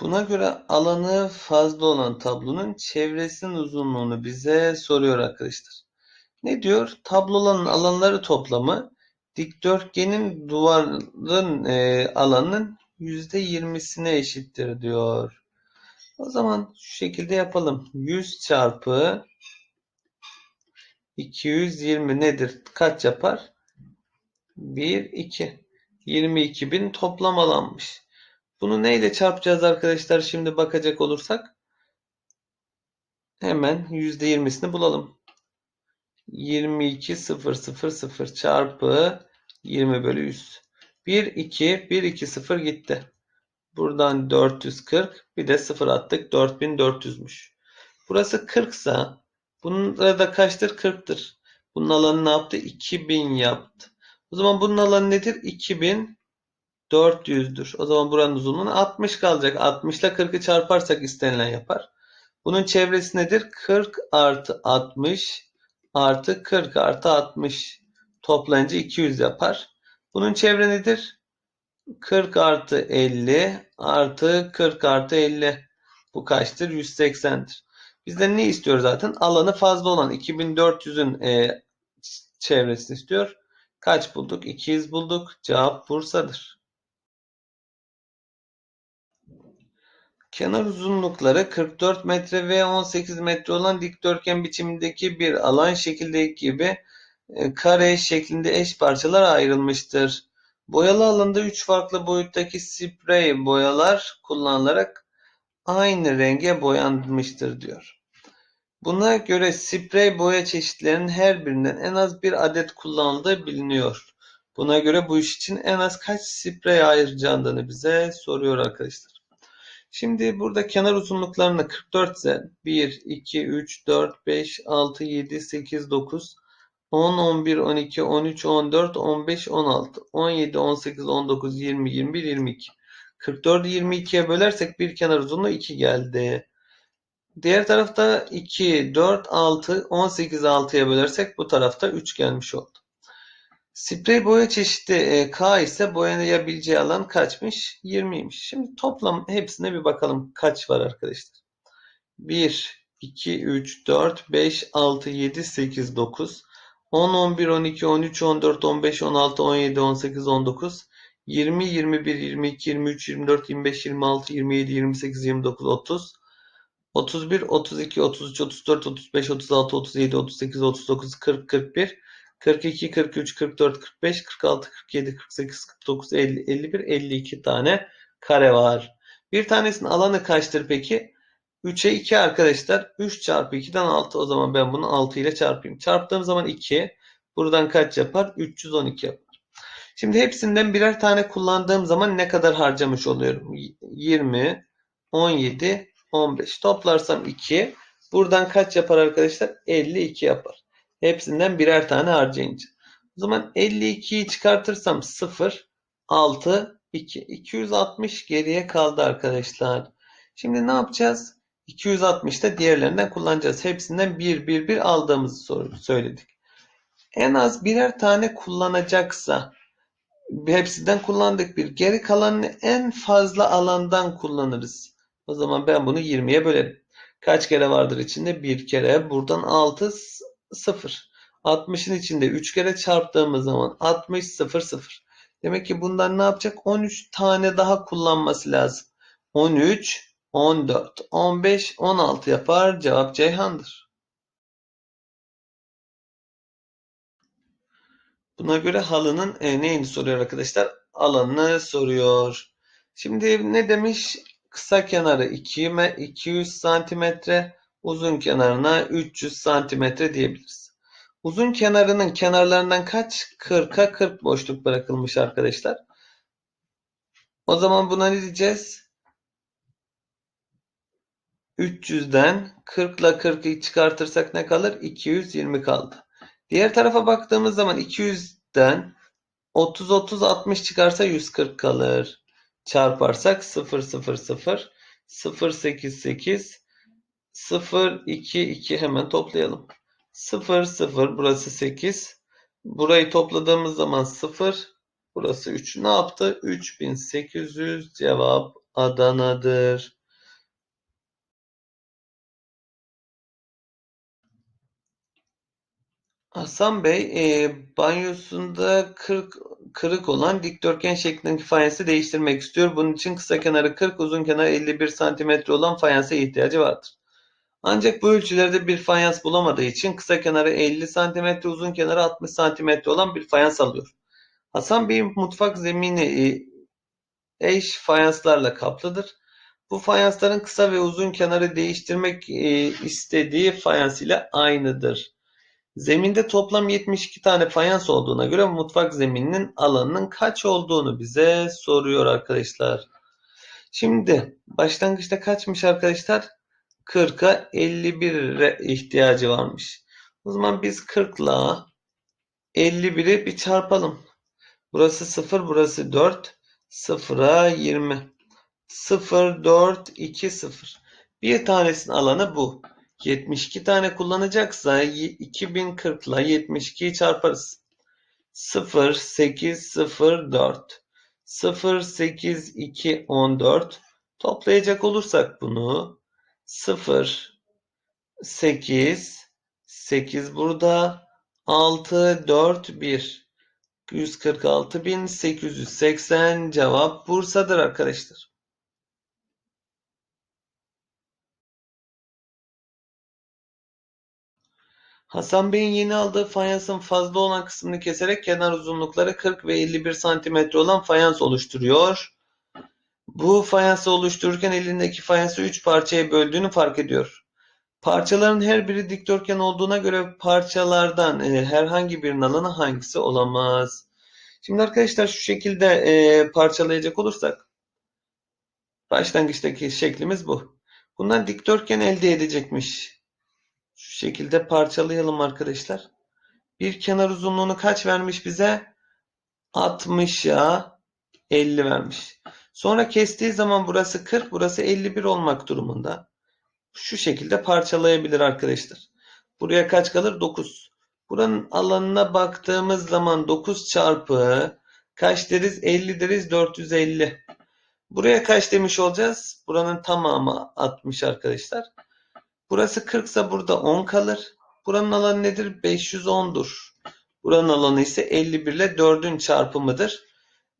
Buna göre alanı fazla olan tablonun çevresinin uzunluğunu bize soruyor arkadaşlar. Ne diyor? Tabloların alanları toplamı dikdörtgenin duvarın e, alanının %20'sine eşittir diyor. O zaman şu şekilde yapalım. 100 çarpı 220 nedir? Kaç yapar? 1, 2. 22 bin toplam alanmış. Bunu neyle çarpacağız arkadaşlar? Şimdi bakacak olursak. Hemen %20'sini bulalım. 22 0 0 0 çarpı 20 bölü 100. 1 2 1 2 0 gitti. Buradan 440 bir de 0 attık 4400'müş. Burası 40 ise bunun da kaçtır? 40'tır. Bunun alanı ne yaptı? 2000 yaptı. O zaman bunun alanı nedir? 2400'dür. O zaman buranın uzunluğu 60 kalacak. 60 ile 40'ı çarparsak istenilen yapar. Bunun çevresi nedir? 40 artı 60 artı 40 artı 60 toplayınca 200 yapar. Bunun çevre nedir? 40 artı 50 artı 40 artı 50. Bu kaçtır? 180'dir. Bizden ne istiyor zaten? Alanı fazla olan 2400'ün e, çevresini istiyor. Kaç bulduk? 200 bulduk. Cevap Bursa'dır. Kenar uzunlukları 44 metre ve 18 metre olan dikdörtgen biçimindeki bir alan şekildeki gibi e, kare şeklinde eş parçalara ayrılmıştır. Boyalı alanda 3 farklı boyuttaki sprey boyalar kullanılarak aynı renge boyanmıştır diyor. Buna göre sprey boya çeşitlerinin her birinden en az bir adet kullanıldığı biliniyor. Buna göre bu iş için en az kaç sprey ayıracağını bize soruyor arkadaşlar. Şimdi burada kenar uzunluklarını 44 ise 1, 2, 3, 4, 5, 6, 7, 8, 9, 10, 11, 12, 13, 14, 15, 16, 17, 18, 19, 20, 21, 22. 44'ü 22'ye bölersek bir kenar uzunluğu 2 geldi. Diğer tarafta 2, 4, 6, 18'i 6'ya bölersek bu tarafta 3 gelmiş oldu. Sprey boya çeşidi e, K ise boyanayabileceği alan kaçmış? 20'ymiş. Şimdi toplam hepsine bir bakalım kaç var arkadaşlar. 1, 2, 3, 4, 5, 6, 7, 8, 9, 10, 11, 12, 13, 14, 15, 16, 17, 18, 19, 20, 21, 22, 23, 24, 25, 26, 27, 28, 29, 30, 31, 32, 33, 34, 35, 36, 37, 38, 39, 40, 41, 42, 43, 44, 45, 46, 47, 48, 49, 50, 51, 52 tane kare var. Bir tanesinin alanı kaçtır peki? 3'e 2 arkadaşlar. 3 çarpı 2'den 6. O zaman ben bunu 6 ile çarpayım. Çarptığım zaman 2. Buradan kaç yapar? 312 yapar. Şimdi hepsinden birer tane kullandığım zaman ne kadar harcamış oluyorum? 20, 17, 15. Toplarsam 2. Buradan kaç yapar arkadaşlar? 52 yapar. Hepsinden birer tane harcayınca. O zaman 52'yi çıkartırsam 0, 6, 2. 260 geriye kaldı arkadaşlar. Şimdi ne yapacağız? 260'da diğerlerinden kullanacağız. Hepsinden 1, 1, 1 aldığımızı söyledik. En az birer tane kullanacaksa hepsinden kullandık bir. Geri kalanını en fazla alandan kullanırız. O zaman ben bunu 20'ye bölerim. Kaç kere vardır içinde? Bir kere. Buradan 6, 0. 60'ın içinde 3 kere çarptığımız zaman 60, 0, 0. Demek ki bundan ne yapacak? 13 tane daha kullanması lazım. 13, 14, 15, 16 yapar. Cevap Ceyhan'dır. Buna göre halının e, neyini soruyor arkadaşlar? Alanını soruyor. Şimdi ne demiş? Kısa kenarı 2, 200 santimetre, uzun kenarına 300 santimetre diyebiliriz. Uzun kenarının kenarlarından kaç? 40'a 40 boşluk bırakılmış arkadaşlar. O zaman buna ne diyeceğiz? 300'den 40 ile 40'ı çıkartırsak ne kalır? 220 kaldı. Diğer tarafa baktığımız zaman 200'den 30 30 60 çıkarsa 140 kalır. Çarparsak 0 0 0 0 8 8 0 2 2 hemen toplayalım. 0 0 burası 8. Burayı topladığımız zaman 0 Burası 3. Ne yaptı? 3800 cevap Adana'dır. Hasan Bey, e, banyosunda 40 kırık olan dikdörtgen şeklindeki fayansı değiştirmek istiyor. Bunun için kısa kenarı 40, uzun kenarı 51 santimetre olan fayansa ihtiyacı vardır. Ancak bu ölçülerde bir fayans bulamadığı için kısa kenarı 50 santimetre, uzun kenarı 60 santimetre olan bir fayans alıyor. Hasan Bey'in mutfak zemini e, eş fayanslarla kaplıdır. Bu fayansların kısa ve uzun kenarı değiştirmek e, istediği fayans ile aynıdır. Zeminde toplam 72 tane fayans olduğuna göre mutfak zemininin alanının kaç olduğunu bize soruyor arkadaşlar. Şimdi başlangıçta kaçmış arkadaşlar? 40'a 51'e ihtiyacı varmış. O zaman biz 40 ile 51'i bir çarpalım. Burası 0, burası 4. 0'a 20. 0, 4, 2, 0. Bir tanesinin alanı bu. 72 tane kullanacaksa 2040 ile 72'yi çarparız. 0, 8, 0, 4. 0, 8, 2, 14. Toplayacak olursak bunu 0, 8, 8 burada, 6, 4, 1. 146.880 cevap Bursa'dır arkadaşlar. Hasan Bey'in yeni aldığı fayansın fazla olan kısmını keserek kenar uzunlukları 40 ve 51 santimetre olan fayans oluşturuyor. Bu fayansı oluştururken elindeki fayansı 3 parçaya böldüğünü fark ediyor. Parçaların her biri dikdörtgen olduğuna göre parçalardan e, herhangi birinin alanı hangisi olamaz? Şimdi arkadaşlar şu şekilde e, parçalayacak olursak başlangıçtaki şeklimiz bu. Bundan dikdörtgen elde edecekmiş. Şu şekilde parçalayalım arkadaşlar. Bir kenar uzunluğunu kaç vermiş bize? 60'a 50 vermiş. Sonra kestiği zaman burası 40, burası 51 olmak durumunda. Şu şekilde parçalayabilir arkadaşlar. Buraya kaç kalır? 9. Buranın alanına baktığımız zaman 9 çarpı kaç deriz? 50 deriz 450. Buraya kaç demiş olacağız? Buranın tamamı 60 arkadaşlar. Burası 40 ise burada 10 kalır. Buranın alanı nedir? 510'dur. Buranın alanı ise 51 ile 4'ün çarpımıdır.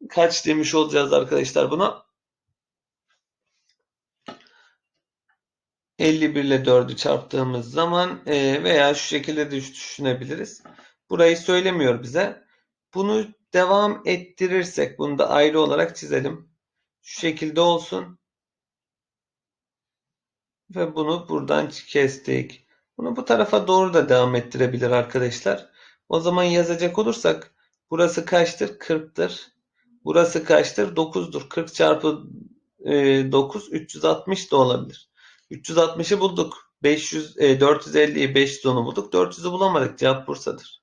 Kaç demiş olacağız arkadaşlar buna? 51 ile 4'ü çarptığımız zaman e, veya şu şekilde de düşünebiliriz. Burayı söylemiyor bize. Bunu devam ettirirsek bunu da ayrı olarak çizelim. Şu şekilde olsun. Ve bunu buradan kestik. Bunu bu tarafa doğru da devam ettirebilir arkadaşlar. O zaman yazacak olursak burası kaçtır? 40'tır. Burası kaçtır? 9'dur. 40 çarpı 9 360 da olabilir. 360'ı bulduk. 500 450'yi 510'u bulduk. 400'ü bulamadık. Cevap Bursa'dır.